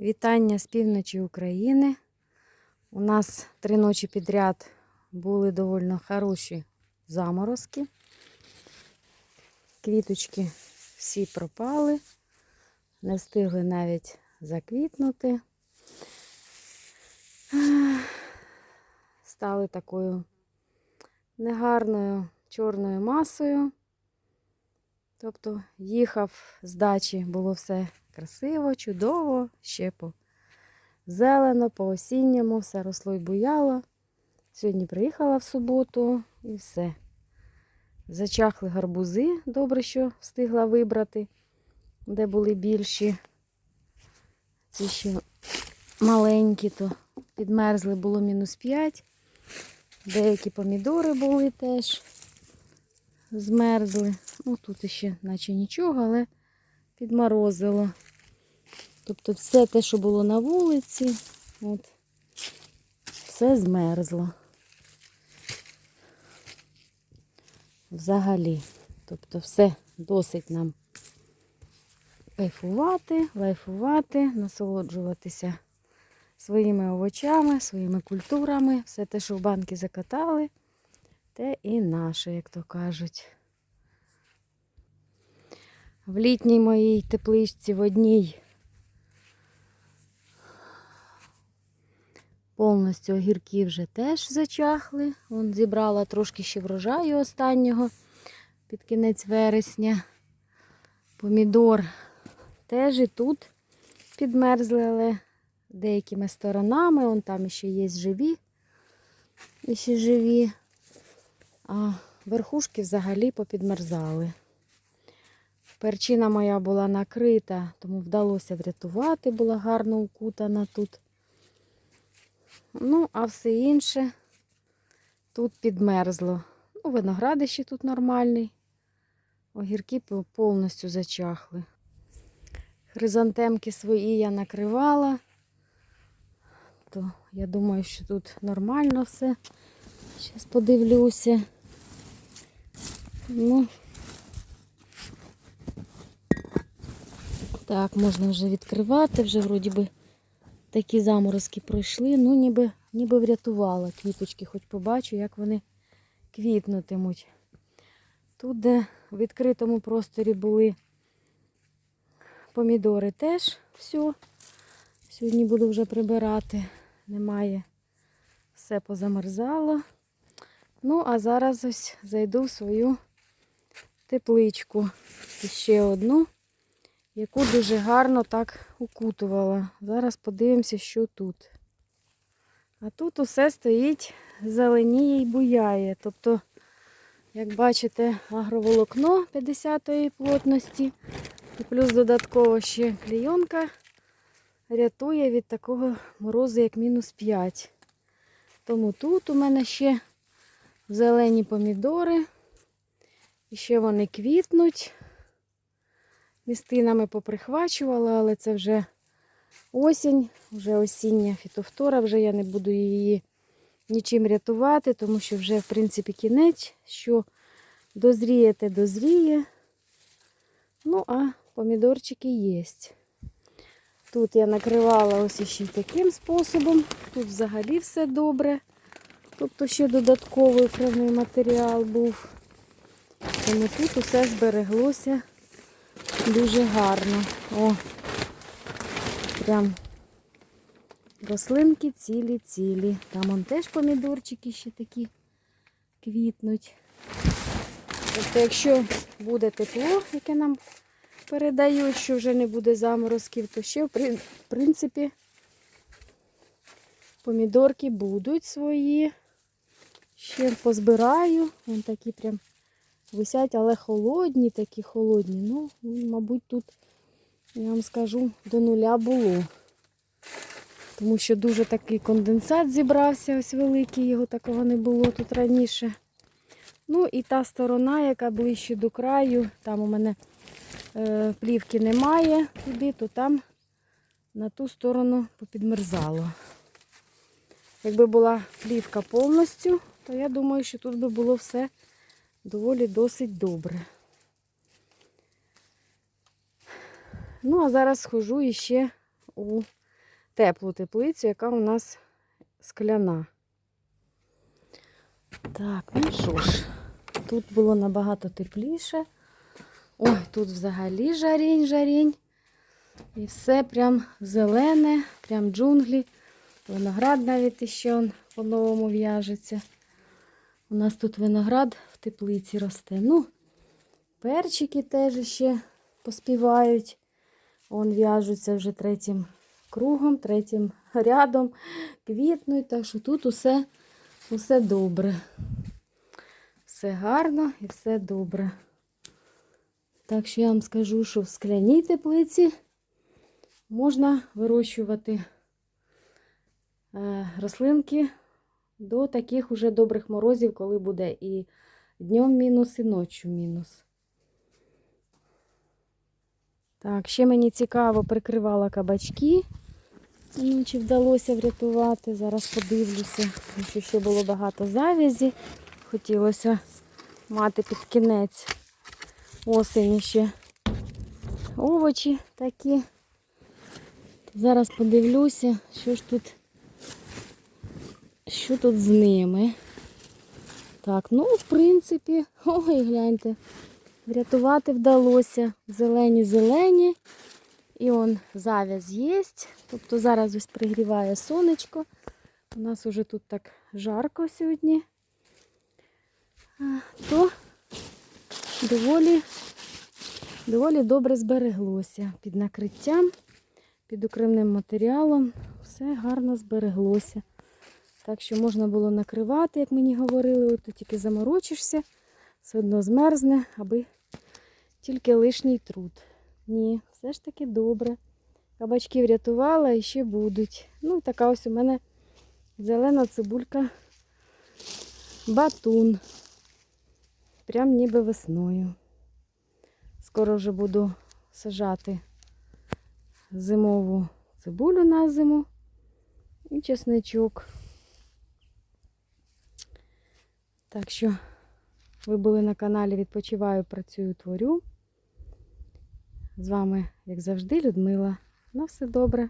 Вітання з півночі України. У нас три ночі підряд були доволі хороші заморозки. Квіточки всі пропали, не встигли навіть заквітнути. Стали такою негарною чорною масою. Тобто їхав з дачі, було все красиво, чудово, ще по зелено, по осінньому, все росло і буяло. Сьогодні приїхала в суботу і все. Зачахли гарбузи, добре, що встигла вибрати, де були більші. Ці ще маленькі, то підмерзли, було мінус 5. Деякі помідори були теж змерзли. Ну, тут ще наче нічого, але підморозило. Тобто все те, що було на вулиці, от, все змерзло. Взагалі. Тобто все досить нам кайфувати, лайфувати, насолоджуватися своїми овочами, своїми культурами. Все те, що в банки закатали, те і наше, як то кажуть. В літній моїй тепличці в одній повністю огірки вже теж зачахли. Вон зібрала трошки ще врожаю останнього під кінець вересня. Помідор теж і тут підмерзли, але деякими сторонами. Вон там ще є живі. І ще живі. А верхушки взагалі попідмерзали. Перчина моя була накрита, тому вдалося врятувати, була гарно укутана тут. Ну, а все інше тут підмерзло. Ну, виноградище тут нормальний. Огірки повністю зачахли. Хризантемки свої я накривала. То я думаю, що тут нормально все. Зараз подивлюся. Ну, Так, можна вже відкривати, вже вроді би такі заморозки пройшли. Ну, ніби, ніби врятувала квіточки, хоч побачу, як вони квітнутимуть. Тут, де в відкритому просторі були помідори, теж все. Сьогодні буду вже прибирати. Немає, все позамерзало. Ну, а зараз ось зайду в свою тепличку. Ще одну яку дуже гарно так укутувала. Зараз подивимося, що тут. А тут усе стоїть, зеленіє і буяє. Тобто, як бачите, агроволокно 50-ї плотності. І плюс додатково ще клійонка рятує від такого морозу, як мінус 5. Тому тут у мене ще зелені помідори. І ще вони квітнуть. Містинами поприхвачувала, але це вже осінь, вже осіння фітофтора, вже я не буду її нічим рятувати, тому що вже, в принципі, кінець, що дозріє, те дозріє. Ну, а помідорчики є. Тут я накривала ось ще таким способом. Тут взагалі все добре. Тобто ще додатковий кривний матеріал був. Тому тут усе збереглося дуже гарно. О, прям рослинки цілі-цілі. Там он теж помідорчики ще такі квітнуть. Тобто, якщо буде тепло, яке нам передають, що вже не буде заморозків, то ще, в принципі, помідорки будуть свої. Ще позбираю. Вон такі прям висять, але холодні, такі холодні. Ну, мабуть, тут, я вам скажу, до нуля було. Тому що дуже такий конденсат зібрався, ось великий, його такого не було тут раніше. Ну і та сторона, яка ближче до краю, там у мене е, плівки немає туди, то там на ту сторону попідмерзало. Якби була плівка повністю, то я думаю, що тут би було все доволі досить добре. Ну, а зараз схожу іще у теплу теплицю, яка у нас скляна. Так, ну що ж, тут було набагато тепліше. Ой, тут взагалі жарінь, жарінь. І все прям зелене, прям джунглі. Виноград навіть іще по-новому в'яжеться. У нас тут виноград в теплиці росте. Ну, перчики теж ще поспівають. Он в'яжуться вже третім кругом, третім рядом, квітнуть. Так що тут усе, усе добре. Все гарно і все добре. Так що я вам скажу, що в скляній теплиці можна вирощувати е, рослинки до таких уже добрих морозів, коли буде і днем мінус, і ночі мінус. Так, ще мені цікаво, прикривала кабачки. Ну, чи вдалося врятувати. Зараз подивлюся, що ще було багато завязі. Хотілося мати під кінець осені ще овочі такі. Зараз подивлюся, що ж тут, що тут з ними. Так, ну, в принципі, ой, гляньте, врятувати вдалося. Зелені-зелені. І он зав'яз є. Тобто зараз ось пригріває сонечко. У нас уже тут так жарко сьогодні. То доволі, доволі добре збереглося під накриттям, під укривним матеріалом. Все гарно збереглося. Так що можна було накривати, як мені говорили, от ти тільки заморочишся, все одно змерзне, аби тільки лишній труд. Ні, все ж таки добре. Кабачки врятувала і ще будуть. Ну, така ось у мене зелена цибулька батун. Прям ніби весною. Скоро вже буду сажати зимову цибулю на зиму і чесничок. Так що ви були на каналі Відпочиваю, працюю, творю. З вами, як завжди, Людмила. На все добре.